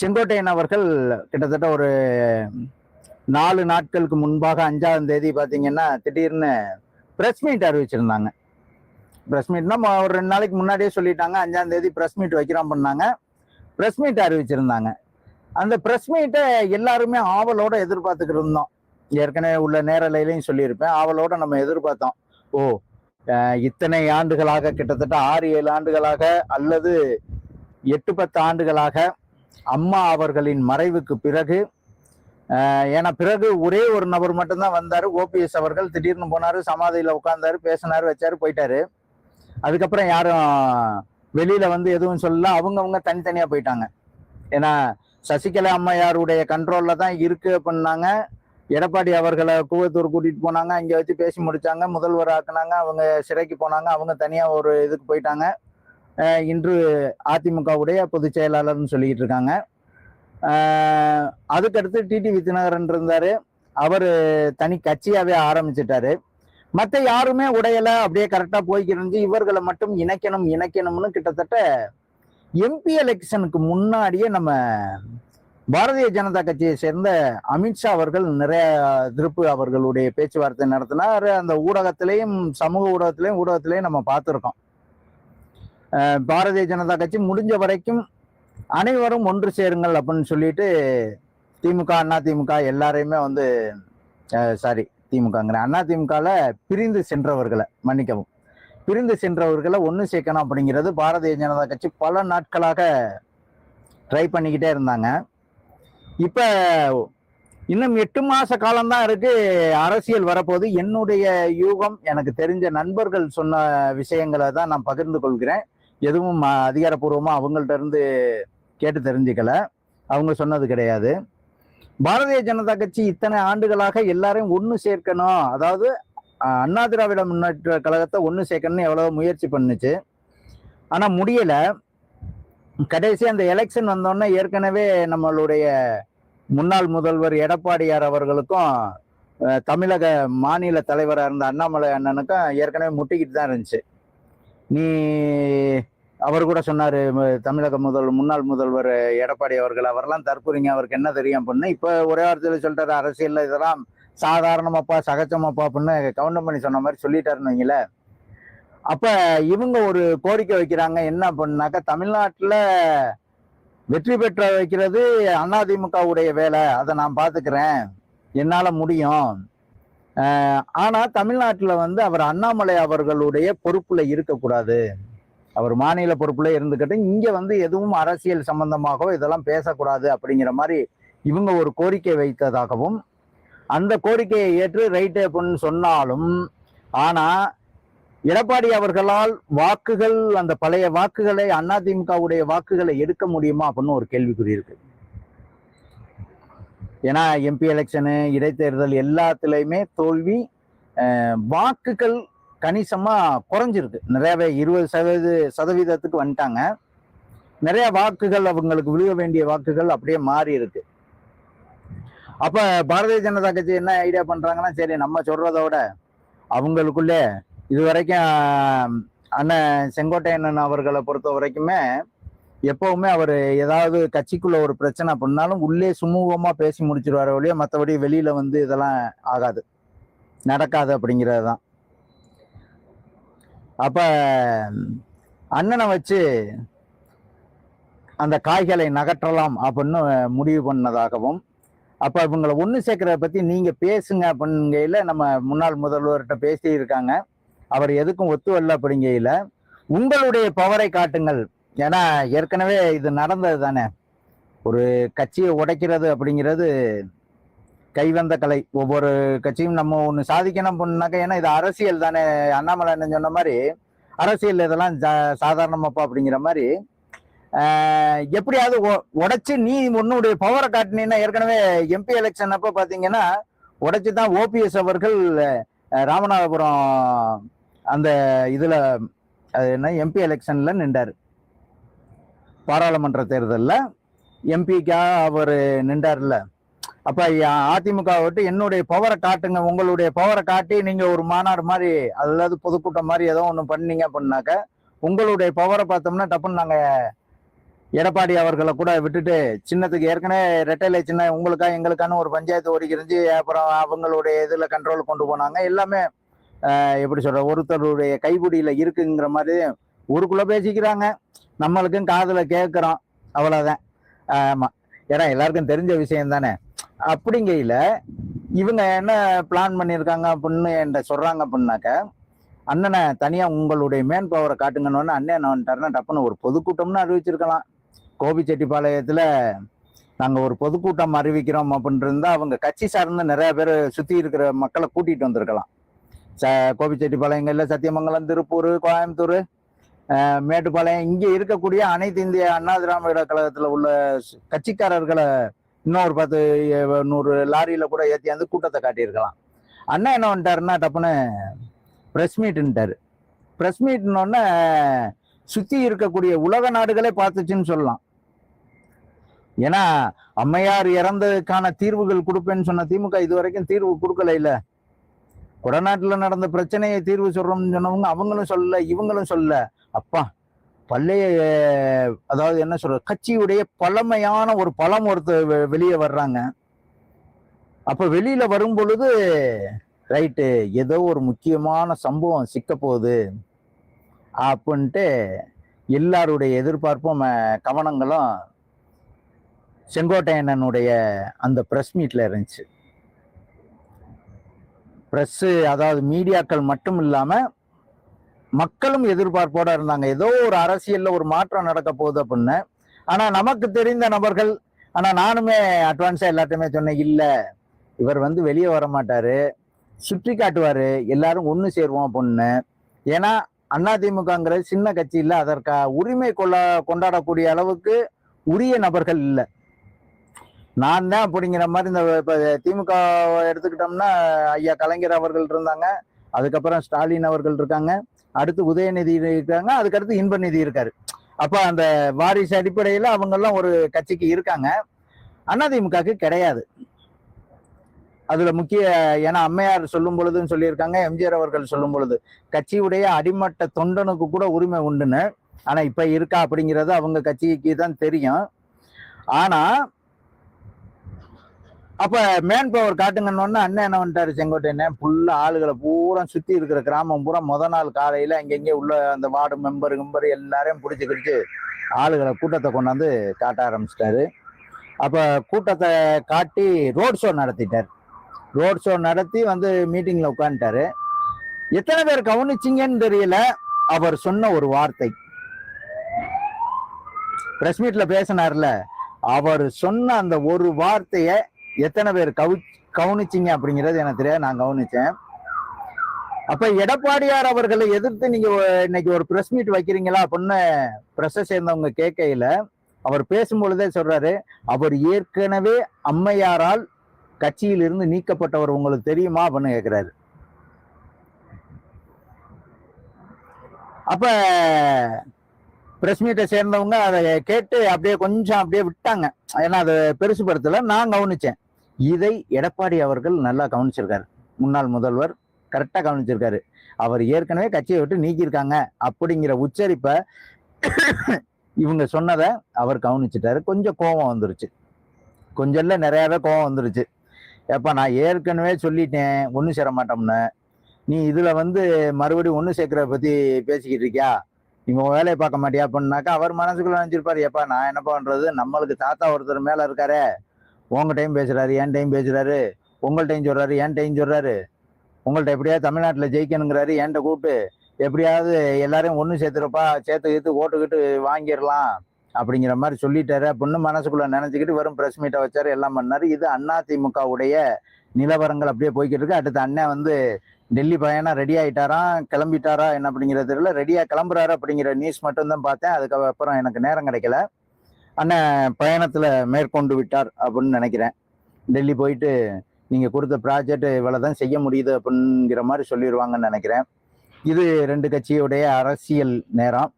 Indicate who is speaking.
Speaker 1: செங்கோட்டையன் அவர்கள் கிட்டத்தட்ட ஒரு நாலு நாட்களுக்கு முன்பாக அஞ்சாம் தேதி பார்த்தீங்கன்னா திடீர்னு ப்ரெஸ் மீட் அறிவிச்சிருந்தாங்க. ப்ரெஸ் மீட்னா ஒரு ரெண்டு நாளைக்கு முன்னாடியே சொல்லிட்டாங்க. அஞ்சாம் தேதி ப்ரெஸ் மீட் வைக்கிறோம் பண்ணாங்க. ப்ரெஸ் மீட் அறிவிச்சிருந்தாங்க. அந்த ப்ரெஸ் மீட்டை எல்லாருமே ஆவலோட எதிர்பார்த்துக்கிட்டு இருந்தோம். ஏற்கனவே உள்ள நேரலையிலையும் சொல்லியிருப்பேன். ஆவலோட நம்ம எதிர்பார்த்தோம். ஓ இத்தனை ஆண்டுகளாக கிட்டத்தட்ட ஆறு ஏழு ஆண்டுகளாக அல்லது எட்டு பத்து ஆண்டுகளாக அம்மா அவர்களின் மறைவுக்கு பிறகு ஏன்னா பிறகு ஒரே ஒரு நபர் மட்டும்தான் வந்தார். ஓபிஎஸ் அவர்கள் திடீர்னு போனாரு சமாதியில் உட்காந்தாரு பேசினார் வச்சாரு போயிட்டாரு. அதுக்கப்புறம் யாரும் வெளியில் வந்து எதுவும் சொல்லல. அவங்கவுங்க தனித்தனியாக போயிட்டாங்க. ஏன்னா சசிகலா அம்மையாருடைய கண்ட்ரோலில் தான் இருக்கு அப்படின்னாங்க. எடப்பாடி அவர்களை கூவத்தூர் கூட்டிகிட்டு போனாங்க. அங்கே வச்சு பேசி முடித்தாங்க முதல்வர் ஆக்குனாங்க அவங்க சிறைக்கு போனாங்க. அவங்க தனியாக ஒரு இதுக்கு போயிட்டாங்க. இன்று அதிமுகவுடைய பொதுச் செயலாளர்னு சொல்லிட்டு இருக்காங்க. அதுக்கடுத்து டிடி வித்யநகரன் இருந்தார். அவர் தனி கட்சியாகவே ஆரம்பிச்சிட்டாரு. மற்ற யாருமே உடையலை அப்படியே கரெக்டாக போய்க்கிருந்து இவர்களை மட்டும் இணைக்கணும் இணைக்கணும்னு கிட்டத்தட்ட எம்பி எலெக்ஷனுக்கு முன்னாடியே நம்ம பாரதிய ஜனதா கட்சியை சேர்ந்த அமித்ஷா அவர்கள் நிறைய திருப்பு அவர்களுடைய பேச்சுவார்த்தை நடத்தினார். அந்த ஊடகத்திலையும் சமூக ஊடகத்திலையும் ஊடகத்திலையும் நம்ம பார்த்துருக்கோம். பாரதிய ஜனதா கட்சி முடிஞ்ச வரைக்கும் அனைவரும் ஒன்று சேருங்கள் அப்படின்னு சொல்லிட்டு திமுக அண்ணா திமுக எல்லாரையுமே வந்து சாரி திமுகங்கிற அண்ணா திமுகல பிரிந்து சென்றவர்களை மன்னிக்கவும். பிரிந்து சென்றவர்களை ஒன்று சேர்க்கணும் அப்படிங்கிறது பாரதிய ஜனதா கட்சி பல நாட்களாக ட்ரை பண்ணிக்கிட்டே இருந்தாங்க. இப்போ இன்னும் எட்டு மாச காலம்தான் இருக்கு அரசியல் வரப்போது என்னுடைய யூகம் எனக்கு தெரிஞ்ச நண்பர்கள் சொன்ன விஷயங்களை தான் நான் பகிர்ந்து கொள்கிறேன். எதுவும் அதிகாரப்பூர்வமாக அவங்கள்ட்ட இருந்து கேட்டு தெரிஞ்சுக்கல. அவங்க சொன்னது கிடையாது. பாரதிய ஜனதா கட்சி இத்தனை ஆண்டுகளாக எல்லாரையும் ஒன்று சேர்க்கணும். அதாவது அண்ணா திராவிட முன்னேற்ற கழகத்தை ஒன்று சேர்க்கணும்னு எவ்வளவு முயற்சி பண்ணுச்சு. ஆனால் முடியலை. கடைசி அந்த எலெக்ஷன் வந்தோடனே ஏற்கனவே நம்மளுடைய முன்னாள் முதல்வர் எடப்பாடியார் அவர்களுக்கும் தமிழக மாநில தலைவராக இருந்த அண்ணாமலை அண்ணனுக்கும் ஏற்கனவே முட்டிக்கிட்டு தான் இருந்துச்சு. நீ அவர் கூட சொன்னார் தமிழக முதல் முன்னாள் முதல்வர் எடப்பாடி அவர்கள் அவரெல்லாம் தற்புரிங்க அவருக்கு என்ன தெரியும் அப்படின்னு இப்போ ஒரே வார்த்தையில சொல்லிட்டாரு அரசியலில் இதெல்லாம் சாதாரணமாப்பா சகஜமாப்பா அப்படின்னு கவுண்டம் பண்ணி சொன்ன மாதிரி சொல்லிட்டாருன்னு வைங்களேன் அப்போ இவங்க ஒரு கோரிக்கை வைக்கிறாங்க என்ன பண்ணாக்கா தமிழ்நாட்டில் வெற்றி பெற்ற வைக்கிறது அதிமுகவுடைய வேலை. அதை நான் பார்த்துக்கிறேன் என்னால் முடியும். ஆனால் தமிழ்நாட்டில் வந்து அவர் அண்ணாமலை அவர்களுடைய பொறுப்பில் இருக்கக்கூடாது. அவர் மாநில பொறுப்புல இருந்துக்கிட்டு இங்க வந்து எதுவும் அரசியல் சம்பந்தமாகவோ இதெல்லாம் பேசக்கூடாது அப்படிங்கிற மாதிரி இவங்க ஒரு கோரிக்கை வைத்ததாகவும் அந்த கோரிக்கையை ஏற்று ரைட்டு அப்படின்னு சொன்னாலும் ஆனா எடப்பாடி அவர்களால் வாக்குகள் அந்த பழைய வாக்குகளை அதிமுகவுடைய வாக்குகளை எடுக்க முடியுமா அப்படின்னு ஒரு கேள்விக்குறி இருக்கு. ஏன்னா எம்பி எலெக்ஷனு இடைத்தேர்தல் எல்லாத்துலேயுமே தோல்வி வாக்குகள் கணிசமா குறைஞ்சிருக்கு நிறையவே இருபது சதவீத சதவீதத்துக்கு வந்துட்டாங்க. நிறைய வாக்குகள் அவங்களுக்கு விழுக வேண்டிய வாக்குகள் அப்படியே மாறி இருக்கு. அப்ப பாரதிய ஜனதா கட்சி என்ன ஐடியா பண்றாங்கன்னா சரி நம்ம சொல்றதோட அவங்களுக்குள்ளே இது வரைக்கும் அண்ணன் செங்கோட்டையண்ணன் அவர்களை பொறுத்த வரைக்குமே எப்பவுமே அவர் ஏதாவது கட்சிக்குள்ள ஒரு பிரச்சனை பண்ணாலும் உள்ளே சுமூகமா பேசி முடிச்சிருவாரு ஒழிய மற்றபடி வெளியில வந்து இதெல்லாம் ஆகாது. நடக்காது அப்படிங்கிறது தான் அப்ப அண்ணனை வச்சு அந்த காய்களை நகற்றலாம் அப்படின்னு முடிவு பண்ணதாகவும் அப்ப இவங்களை ஒன்று சேர்க்கிறத பத்தி நீங்க பேசுங்க அப்படிங்கையில நம்ம முன்னாள் முதல்வர்கிட்ட பேசி இருக்காங்க அவர் எதுக்கும் ஒத்து வரல அப்படிங்கையில உங்களுடைய பவரை காட்டுங்கள். ஏன்னா ஏற்கனவே இது நடந்தது தானே ஒரு கட்சியை உடைக்கிறது அப்படிங்கிறது கைவந்த கலை. ஒவ்வொரு கட்சியும் நம்ம ஒன்று சாதிக்கணும் பண்ணாக்க ஏன்னா இது அரசியல் தானே. அண்ணாமலை என்ன சொன்ன மாதிரி அரசியல் இதெல்லாம் சாதாரணமாப்பா அப்படிங்கிற மாதிரி எப்படியாவது உடைச்சு நீ உன்னுடைய பவரை காட்டினீன்னா ஏற்கனவே எம்பி எலெக்ஷன் அப்போ பார்த்தீங்கன்னா உடைச்சு தான் ஓபிஎஸ் அவர்கள் ராமநாதபுரம் அந்த இதில் அது என்ன எம்பி எலெக்ஷனில் நின்றார். பாராளுமன்ற தேர்தலில் எம்பிக்கா அவர் நின்றார்ல அப்ப அதிமுக விட்டு என்னுடைய பவரை காட்டுங்க. உங்களுடைய பவரை காட்டி நீங்க ஒரு மாநாடு மாதிரி அதாவது பொதுக்கூட்டம் மாதிரி ஏதோ ஒன்று பண்ணீங்க அப்படின்னாக்க உங்களுடைய பவரை பார்த்தோம்னா டப்புன்னு நாங்க எடப்பாடி அவர்களை கூட விட்டுட்டு சின்னத்துக்கு ஏற்கனவே ரெட்டைலை சின்ன உங்களுக்கா எங்களுக்கான ஒரு பஞ்சாயத்து ஓடிக்கிருந்து அப்புறம் அவங்களுடைய இதுல கண்ட்ரோல் கொண்டு போனாங்க. எல்லாமே எப்படி சொல்ற ஒருத்தருடைய கைபிடியில இருக்குங்கிற மாதிரி ஊருக்குள்ள பேசிக்கிறாங்க. நம்மளுக்கும் காதுல கேட்குறோம் அவ்வளவுதான். ஆமா. ஏன்னா எல்லாருக்கும் தெரிஞ்ச விஷயம் தானே. அப்படிங்கையில இவங்க என்ன பிளான் பண்ணியிருக்காங்க அப்படின்னு என்கிட்ட சொல்றாங்க அப்படின்னாக்க அண்ணனை தனியா உங்களுடைய மேன் பவரை காட்டுங்கன்னு அண்ணன் என்ன வந்துட்டாருன்னா டப்புன்னு ஒரு பொதுக்கூட்டம்னு அறிவிச்சிருக்கலாம். கோபிச்செட்டிப்பாளையத்துல நாங்க ஒரு பொதுக்கூட்டம் அறிவிக்கிறோம் அப்படின்ட்டு இருந்தா அவங்க கட்சி சார்ந்த நிறைய பேர் சுத்தி இருக்கிற மக்களை கூட்டிட்டு வந்திருக்கலாம். ச கோபிச்செட்டிப்பாளையங்கள்ல சத்தியமங்கலம் திருப்பூர் கோயம்புத்தூர் மேட்டுப்பாளையம் இங்கே இருக்கக்கூடிய அனைத்து இந்திய அண்ணா திராவிட கழகத்தில் உள்ள கட்சிக்காரர்களை இன்னொரு பத்து நூறு லாரியில் கூட ஏற்றியாந்து கூட்டத்தை காட்டியிருக்கலாம். அண்ணா என்ன வந்துட்டாருன்னா டப்புன்னு ப்ரெஸ் மீட்டுன்ட்டாரு ப்ரெஸ் மீட்னோடனே சுற்றி இருக்கக்கூடிய உலக நாடுகளே பார்த்துச்சுன்னு சொல்லலாம். ஏன்னா அம்மையார் இறந்ததுக்கான தீர்வுகள் கொடுப்பேன்னு சொன்ன திமுக இது வரைக்கும் தீர்வு கொடுக்கல இல்லை. கொடநாட்டில் நடந்த பிரச்சனையை தீர்வு சொல்கிறோம்னு சொன்னவங்க அவங்களும் சொல்லல இவங்களும் சொல்லல. அப்பா பல்லைய அதாவது என்ன சொல்ற கட்சியுடைய பழமையான ஒரு பழம் ஒருத்தர் வெ- வெளியே வர்றாங்க. அப்ப வெளியில வரும் பொழுது ரைட்டு ஏதோ ஒரு முக்கியமான சம்பவம் சிக்க போகுது அப்படின்ட்டு எல்லாருடைய எதிர்பார்ப்பும் கவனங்களும் செங்கோட்டையண்ணனுடைய அந்த ப்ரெஸ் மீட்ல இருந்துச்சு. ப்ரெஸ்ஸு அதாவது மீடியாக்கள் மட்டும் இல்லாமல் மக்களும் எதிர்பார்ப்போட இருந்தாங்க. ஏதோ ஒரு அரசியல்ல ஒரு மாற்றம் நடக்க போகுது அப்படின்னு. ஆனா நமக்கு தெரிந்த நபர்கள் ஆனா நானுமே அட்வான்ஸா எல்லாத்தையுமே சொன்னேன் இல்ல இவர் வந்து வெளியே வர மாட்டாரு. சுற்றி காட்டுவாரு. எல்லாரும் ஒண்ணு சேருவோம் அப்படின்னு. ஏன்னா அதிமுகங்கிற சின்ன கட்சி இல்ல. அதற்கா உரிமை கொள்ள கொண்டாடக்கூடிய அளவுக்கு உரிய நபர்கள் இல்ல. நான் தான் அப்படிங்கிற மாதிரி இந்த இப்ப திமுக எடுத்துக்கிட்டோம்னா ஐயா கலைஞர் அவர்கள் இருந்தாங்க. அதுக்கப்புறம் ஸ்டாலின் அவர்கள் இருக்காங்க. அடுத்து உதயநிதி இருக்காங்க அதுக்கடுத்து இன்பநிதி இருக்காரு. அப்ப அந்த வாரிசு அடிப்படையில அவங்க எல்லாம் ஒரு கட்சிக்கு இருக்காங்க. அதிமுகக்கு கிடையாது. அதுல முக்கிய ஏன்னா அம்மையார் சொல்லும் பொழுதுன்னு சொல்லியிருக்காங்க எம்ஜிஆர் அவர்கள் சொல்லும் பொழுது கட்சியுடைய அடிமட்ட தொண்டனுக்கு கூட உரிமை உண்டுன்னு. ஆனா இப்ப இருக்கா அப்படிங்கிறது அவங்க கட்சிக்கு தான் தெரியும். ஆனா அப்ப மேன் பவர் காட்டுங்கன்னு அண்ணன் என்ன பண்ணிட்டாரு செங்கோட்டையன் ஃபுல்லா ஆளுகளை பூரா சுத்தி இருக்கிற கிராமம் பூரா முத நாள் காலையில அங்கங்க உள்ள அந்த வார்டு மெம்பர் மெம்பர் எல்லாரையும் பிடிச்சி பிடிச்சி ஆளுகளை கூட்டத்தை கொண்டாந்து காட்ட ஆரம்பிச்சிட்டாரு. அப்ப கூட்டத்தை காட்டி ரோட் ஷோ நடத்திட்டார். ரோட் ஷோ நடத்தி வந்து மீட்டிங்ல உட்காந்துட்டாரு எத்தனை பேர் கவனிச்சிங்கன்னு தெரியல. அவர் சொன்ன ஒரு வார்த்தை. பிரஸ் மீட்ல பேசினார்ல. அவர் சொன்ன அந்த ஒரு வார்த்தையை எத்தனை பேர் கவு கவனிச்சிங்க அப்படிங்கிறது எனக்கு தெரியாது. நான் கவனிச்சேன். அப்ப எடப்பாடியார் அவர்களை எதிர்த்து நீங்க இன்னைக்கு ஒரு பிரஸ் மீட் வைக்கிறீங்களா அப்படின்னு பிரஸ் சேர்ந்தவங்க கேட்கையில அவர் பேசும்பொழுதே சொல்றாரு அவர் ஏற்கனவே அம்மையாரால் கட்சியிலிருந்து நீக்கப்பட்டவர் உங்களுக்கு தெரியுமா? அப்படின்னு கேட்கிறாரு. அப்ப பிரஸ் மீட்டை சேர்ந்தவங்க அதை கேட்டு அப்படியே கொஞ்சம் அப்படியே விட்டாங்க. ஏன்னா அதை பெருசுப்படுத்தல நான் கவனிச்சேன். இதை எடப்பாடி அவர்கள் நல்லா கவனிச்சிருக்காரு. முன்னாள் முதல்வர் கரெக்டாக கவனிச்சிருக்காரு. அவர் ஏற்கனவே கட்சியை விட்டு நீக்கியிருக்காங்க அப்படிங்கிற உச்சரிப்பை இவங்க சொன்னதை அவர் கவனிச்சிட்டாரு. கொஞ்சம் கோபம் வந்துருச்சு. கொஞ்சம் இல்ல நிறையவே கோபம் வந்துருச்சு. ஏப்பா நான் ஏற்கனவே சொல்லிட்டேன் ஒன்றும் சேர மாட்டோம்னு. நீ இதில் வந்து மறுபடியும் ஒன்று சேர்க்கறத பற்றி பேசிக்கிட்டு இருக்கியா? நீ உங்கள் வேலையை பார்க்க மாட்டியா? அப்படின்னாக்கா அவர் மனசுக்குள்ள நினைச்சிருப்பாரு. ஏப்பா நான் என்ன பண்ணுறது நம்மளுக்கு தாத்தா ஒருத்தர் மேலே இருக்காரே. உங்கள்கிட்டயும் பேசுறாரு என்கிட்டயும் பேசுறாரு. உங்கள்கிட்டயும் சொல்றாரு என்கிட்டயும் சொல்றாரு. உங்கள்ட்ட எப்படியாவது தமிழ்நாட்டில் ஜெயிக்கணுங்கிறாரு என்கிட்ட கூப்பிட்டு எப்படியாவது எல்லாரையும் ஒன்று சேர்த்துருப்பா சேர்த்துக்கிட்டு ஓட்டுக்கிட்டு வாங்கிடலாம் அப்படிங்கிற மாதிரி சொல்லிட்டாரு. அப்படின்னு மனசுக்குள்ள நினைச்சுக்கிட்டு வெறும் பிரஸ் மீட்டை வச்சாரு எல்லாம் பண்ணாரு. இது அதிமுகவுடைய நிலவரங்கள் அப்படியே போய்கிட்டு இருக்கு. அடுத்து அண்ணன் வந்து டெல்லி பையனாக ரெடி ஆயிட்டாராம் கிளம்பிட்டாரா என்ன அப்படிங்கிறது தெரியல ரெடியாக கிளம்புறாரு அப்படிங்கிற நியூஸ் மட்டும் தான் பார்த்தேன் அதுக்கப்புறம் எனக்கு நேரம் கிடைக்கல. அண்ணன் பயணத்தில் மேற்கொண்டு விட்டார் அப்படின்னு நினைக்கிறேன். டெல்லி போயிட்டு நீங்கள் கொடுத்த ப்ராஜெக்ட் இவ்வளவுதான் செய்ய முடியுது அப்படிங்கிற மாதிரி சொல்லிடுவாங்கன்னு நினைக்கிறேன். இது ரெண்டு கட்சியுடைய அரசியல் நேரம்.